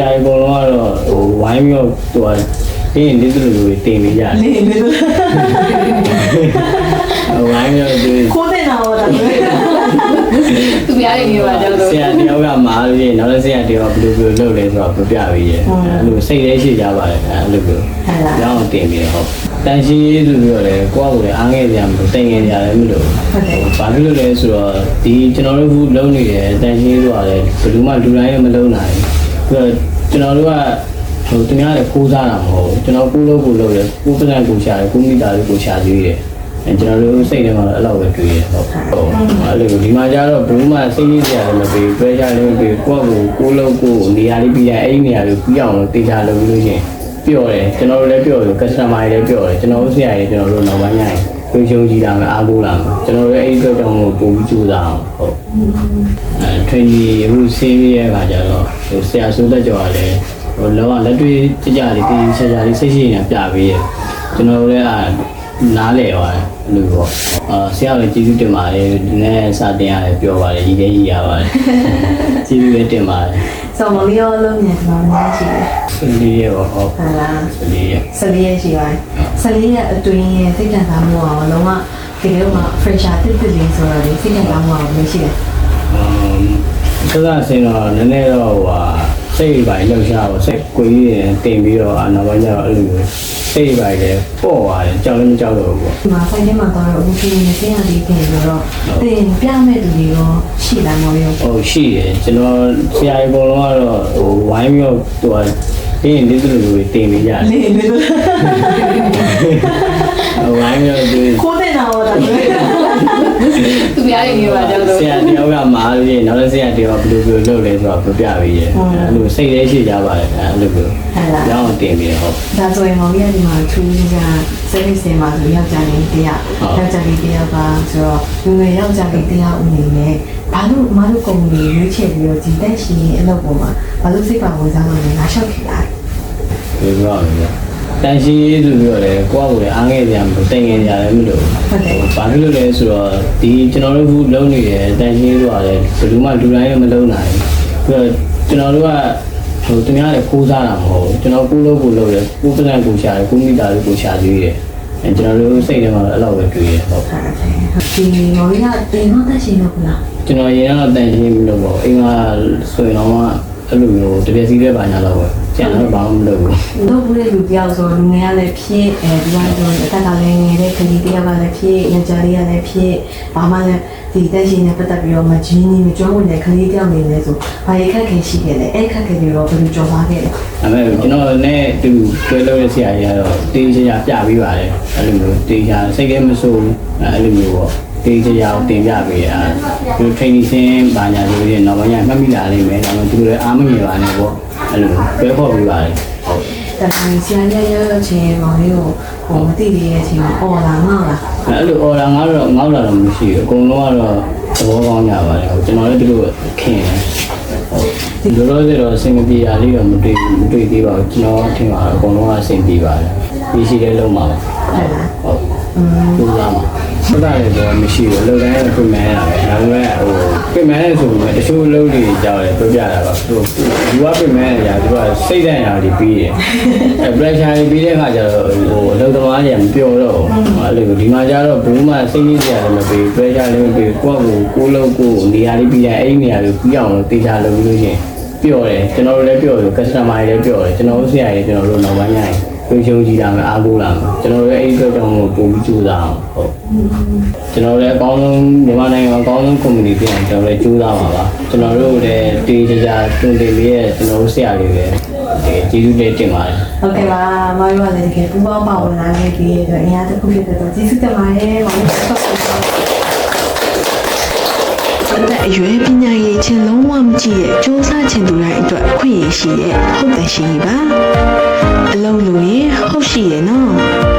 ရာကြီးအကုန်လုံးကတော့ဟိုဝိုင်းပြီးတော့ဟိုတင်းရင်ဒီလိုလိုတင်နေကြတယ်လေးလေးဝိုင်းပြီးတော့ဒီကိုတဲ့နာတော့တယ်သူများတွေနေပါကြတော့ဆရာတယောက်ကမားပြီးနောက်လည်းဆရာတယောက်ကဘယ်လိုဘယ်လိုလုပ်လဲဆိုတော့ပြပြပြီးရဲ့အဲ့လိုစိတ်လေးရှိကြပါတယ်အဲ့လိုမျိုးဟုတ်လားရောင်းတင်ပြီးတော့ဟုတ်တန်ရှင်းရေးလို့ပြောတယ်ကိုယ့်အကူလည်းအားငယ်ကြမလို့တင်ငယ်ကြတယ်မလို့ဟုတ်တယ်ဘာဖြစ်လို့လဲဆိုတော့ဒီကျွန်တော်တို့ခုလုံးနေတယ်တန်ရှင်းရေးဆိုတာလည်းဘယ်သူမှလူတိုင်းမလုံးနိုင်ဘူးပြီးတော့ ကျွန်တော်တို့ကဟိုသူများလည်းကိုးစားတာမဟုတ်ဘူးကျွန်တော်ကိုးလို့ကိုးလို့လေကိုးပစံကိုရှာတယ်ကိုးမိတာလေးကိုရှာသေးတယ်အဲကျွန်တော်တို့စိတ်ထဲမှာလည်းအဲ့လောက်ပဲတွေးရဟုတ်ဟုတ်အဲ့လိုဒီမှာကျတော့ဘယ်သူမှစိတ်ကြီးစရာလည်းမပေး pressure လည်းမပေးကိုယ့်ကိုကိုးလို့ကိုးနေရာလေးပြီးရအဲ့ဒီနေရာလေးပြီးအောင်လို့တေချာလုပ်လို့ရှိရင်ပျော့တယ်ကျွန်တော်တို့လည်းပျော့တယ် customer တွေလည်းပျော့တယ်ကျွန်တော်တို့ဆရာကြီးကျွန်တော်တို့နောက်ပိုင်းညရင်ကိုရှုံးကြည့်တာမယ်အားကိုးလာမယ်ကျွန်တော်တို့အဲ့ဒီအတွက်ကြောင့်မို့ပို့ပြီးကြိုးစားအောင်ဟုတ်အဲ training အခုဆင်းပြီးရဲ့အခါကျတော့ ဟိုဆရာဆိုသက်ကြော်ကလည်းဟိုလောကလက်တွေ့ကြကြလေးတင်းချာချာလေးစိတ်ရှိနေတာပြပေးရဲ့ကျွန်တော်တို့လည်းအာနားလေပါတယ်အဲ့လိုပေါ့အာဆရာလည်းကျေးဇူးတင်ပါတယ်ဒီနေ့စတင်ရတယ်ပြောပါတယ်ကြီးလေးကြီးရပါတယ်ကျေးဇူးလည်းတင်ပါတယ်ဆောင်းမလေးရောလုံးနေတော့များရှိတယ်ဆင်းလေးရဲ့ပေါ့ဟုတ်ဟုတ်လားဆင်းလေးရဲ့ဆလေးရရှိပါတယ်ဆလေးရအတွင်းရဲ့စိတ်ကြံသားမှုအောင်လုံးဝဒီလိုမှ fresher တစ်တစ်လေးဆိုတော့ဒီစိတ်ကြံသားမှုအောင်လို့ရှိတယ်အမ် စကားစင်တော့နည်းနည်းတော့ဟိုဟာစိတ်ပိုင်းလှုပ်ရှားတော့စိတ်ကိုကြီးရင်တင်ပြီးတော့အနောက်ပိုင်းကျတော့အဲ့လိုမျိုးစိတ်ပိုင်းလည်းပေါ့သွားတယ်ကြောက်လည်းမကြောက်တော့ဘူးပေါ့ဒီမှာဆိုင်ထဲမှာတော့အခုဒီနေ့ဆင်းရလေးပြင်ဆိုတော့တင်ပြမဲ့သူတွေရောရှိလာမော်ရောဟုတ်ရှိတယ်ကျွန်တော်ဆရာကြီးအကုန်လုံးကတော့ဟိုဝိုင်းပြီးတော့ဟိုဟာတင်းရင်ဒီလိုလိုတင်နေကြတယ်လေးလေးဝိုင်းပြီးတော့ဒီကိုတဲ့နာတော့တယ် သူများတွေနေပါကြတော့ဆရာတယောက်ကမားပြီးနောက်လည်းဆရာတယောက်ကဘယ်လိုဘယ်လိုလုပ်လဲဆိုတော့ပြပြပြီးရဲ့အဲ့လိုစိတ်လေးရှိကြပါတယ်အဲ့လိုမျိုးဟုတ်လားရောင်းတင်ပြီးဟုတ်ဒါဆိုရင်မောင်ကြီးကဒီမှာထူးခြား service တွေမှာဆိုယောက်ျားလေးတရားဟုတ်ယောက်ျားလေးတရားပါဆိုတော့လူငယ်ယောက်ျားလေးတရားဦးနေနဲ့ဘာလို့မတို့ကုမ္ပဏီရွေးချယ်ပြီးတော့ဒီတက်ရှင်အလုပ်ပေါ်မှာဘာလို့စိတ်ပါဝင်စားမှလဲငါရှောက်ခရတယ်ဒီလိုမျိုး တန်ရှင်းရေးလို့ပြောတယ်ကိုယ့်အကူလည်းအားငယ်ကြမလို့တင်ငယ်ကြတယ်မလို့ဟုတ်တယ်ဘာဖြစ်လို့လဲဆိုတော့ဒီကျွန်တော်တို့ခုလုံးနေတယ်တန်ရှင်းရေးဆိုတာလည်းဘယ်သူမှလူတိုင်းမလုံးနိုင်ဘူးပြီးတော့ကျွန်တော်တို့ကဟိုသူများလည်းကိုးစားတာမဟုတ်ဘူးကျွန်တော်ကိုးလို့ကိုးလို့လေကိုးပစံကိုရှာတယ်ကိုးမိတာလေးကိုရှာသေးတယ်အဲကျွန်တော်တို့စိတ်ထဲမှာအဲ့လောက်ပဲတွေ့ရဟုတ်ဟုတ်တယ်ဒီမောင်ကြီးကတင်တော့တက်ရှင်လို့ခလားကျွန်တော်ရင်ကတော့တန်ရှင်းမလို့ပေါ့အိမ်ကဆိုရင်တော့ အဲ့လိုမျိုးတပြည့်စည်းတဲ့ဘာညာတော့ပဲကျန်တော့ဘာမှမလုပ်ဘူးတော့ဘူးလေလူတယောက်ဆိုလူငယ်ကလည်းဖြစ်အဲဒီကဆိုအသက်ကလည်းငယ်တဲ့ကလေးတယောက်ကလည်းဖြစ်ယောက်ျားလေးကလည်းဖြစ်ဘာမှလည်းဒီတက်ရှင်နဲ့ပတ်သက်ပြီးတော့မကြီးနေမကြောဝင်တဲ့ကလေးတယောက်နေလဲဆိုဘာရခက်ခဲရှိခဲ့လဲအဲ့ခက်ခဲတွေတော့ဘယ်လိုကြော်ပါခဲ့လဲဒါပေမဲ့ကျွန်တော်နဲ့သူတွဲလို့ရဆရာကြီးကတော့တေးချရာပြပြီးပါတယ်အဲ့လိုမျိုးတေးချာစိတ်ကမဆိုးဘူးအဲ့လိုမျိုးပေါ့ တေးချရာကိုတင်ပြပေးတာဒီ training ဆင်းပါညာဆိုရင်တော့ဘာညာမှတ်မိလာလိမ့်မယ်ဒါပေမဲ့သူလည်းအားမငယ်ပါနဲ့ပေါ့အဲ့လိုတွဲခေါ်ပြီးပါတယ်ဟုတ်တခါဆရာရရချင်းမောင်လေးကိုဟိုမသိသေးတဲ့အချိန်မှာအော်လာငေါ့လာအဲ့လို order ငါတော့ငေါ့လာတော့မရှိဘူးအကုန်လုံးကတော့သဘောကောင်းကြပါတယ်ဟုတ်ကျွန်တော်လည်းသူတို့ခင်တယ်ဟုတ်ဒီလိုလိုဆိုတော့အဆင်မပြေရလေးတော့မတွေ့မတွေ့သေးပါဘူးကျွန်တော်ထင်ပါတော့အကုန်လုံးကအဆင်ပြေပါတယ်ဒီရှိတဲ့လုံးပါပဲဟုတ်လား ဟုတ်ကျူစားမှာဆက်တာလည်းတော့မရှိဘူးလုံတိုင်းကပြင်မယ်ရတာပဲဒါပေမဲ့ဟိုပြင်မယ်ဆိုပေမဲ့တချို့အလုပ်တွေကြောက်တယ်ပြောပြတာပါသူဒီကပြင်မယ်ရသူကစိတ်ဓာတ်ရာတွေပြီးတယ်အဲ pressure တွေပြီးတဲ့အခါကျတော့ဟိုအလုပ်သမားတွေကမပြောတော့ဘူးအဲ့လိုဒီမှာကျတော့ဘူးမှစိတ်ကြီးစရာလည်းမပေး pressure လည်းမပေးကိုယ့်ကိုကိုယ်လုံးကိုယ်နေရာလေးပြီးတယ်အဲ့ဒီနေရာလေးပြီးအောင်လို့တေချာလုပ်လို့ရှိရင် ပျော်တယ်ကျွန်တော်တို့လည်းပျော်တယ် customer တွေလည်းပျော်တယ်ကျွန်တော်တို့ဆရာကြီးကျွန်တော်တို့နောက်ပိုင်းညရင်ကိုရှုံးကြည့်တာမယ်အားကိုးလာမယ်ကျွန်တော်တို့လည်းအဲ့ဒီအတွက်ကြောင့်မို့ပုံပြီးကြိုးစားအောင်ဟုတ်ကျွန်တော်လည်းအကောင်းဆုံးမြန်မာနိုင်ငံမှာအကောင်းဆုံး community ပြန်ကျွန်တော်လည်းကြိုးစားပါပါကျွန်တော်တို့လည်းတေးကြကြတွင်တင်လေးရဲ့ကျွန်တော်တို့ဆရာတွေပဲဒီကျေးဇူးလေးတင်ပါတယ်ဟုတ်ကဲ့ပါမောင်ရီကလည်းတကယ်ပူပေါင်းပါဝင်လာခဲ့ပြီးတော့အရာတစ်ခုဖြစ်တဲ့တော့ကျေးဇူးတင်ပါတယ်မောင်ရီဆက်ပါ အရွယ်ပညာရေးချင်းလုံးဝမကြည့်ရဲ့စူးစမ်းချင်သူတိုင်းအတွက်အခွင့်အရေးရှိရဲ့ဟုတ်တယ်ရှိပါအလုံးလို့ရင်ဟုတ်ရှိရဲ့နော်